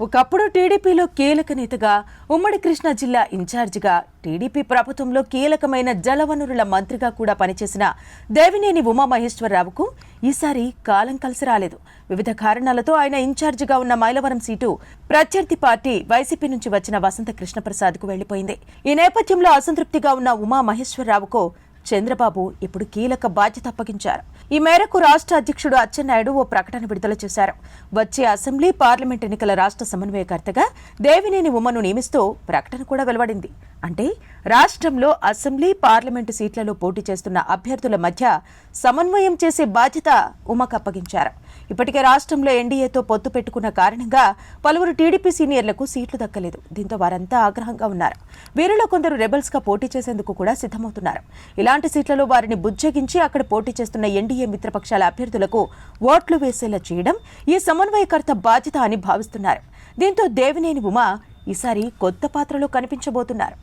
ఒకప్పుడు టీడీపీలో కీలక నేతగా ఉమ్మడి కృష్ణా జిల్లా ఇన్ఛార్జిగా టీడీపీ ప్రభుత్వంలో కీలకమైన జలవనరుల మంత్రిగా కూడా పనిచేసిన దేవినేని ఉమామహేశ్వరరావుకు ఈసారి కాలం కలిసి రాలేదు. వివిధ కారణాలతో ఆయన ఇన్ఛార్జిగా ఉన్న మైలవరం సీటు ప్రత్యర్థి పార్టీ వైసీపీ నుంచి వచ్చిన వసంత కృష్ణప్రసాద్కు వెళ్ళిపోయింది ఈ నేపథ్యంలో అసంతృప్తిగా ఉన్న ఉమామహేశ్వరరావుకు చంద్రబాబు ఇప్పుడు కీలక బాధ్యత అప్పగించారు. ఈ మేరకు రాష్ట్ర అధ్యక్షుడు అచ్చెన్నాయుడు ఓ ప్రకటన విడుదల చేశారు. వచ్చే అసెంబ్లీ పార్లమెంట్ ఎన్నికల రాష్ట్ర సమన్వయకర్తగా దేవినేని ఉమ్మను నియమిస్తూ ప్రకటన కూడా వెలువడింది. అంటే రాష్ట్రంలో అసెంబ్లీ పార్లమెంటు సీట్లలో పోటీ చేస్తున్న అభ్యర్థుల మధ్య సమన్వయం చేసే బాధ్యత ఉమకు అప్పగించారు. ఇప్పటికే రాష్ట్రంలో ఎన్డీఏతో పొత్తు పెట్టుకున్న కారణంగా పలువురు టీడీపీ సీనియర్లకు సీట్లు దక్కలేదు. దీంతో వారంతా ఆగ్రహంగా ఉన్నారు. వీరిలో కొందరు రెబల్స్గా పోటీ చేసేందుకు కూడా సిద్ధమవుతున్నారు. ఇలా ఇలాంటి సీట్లలో వారిని బుజ్జగించి అక్కడ పోటీ చేస్తున్న ఎన్డీఏ మిత్రపక్షాల అభ్యర్థులకు ఓట్లు వేసేలా చేయడం ఈ సమన్వయకర్త బాధ్యత అని భావిస్తున్నారు. దీంతో దేవినేని ఉమా ఈసారి కొత్త పాత్రలో కనిపించబోతున్నారు.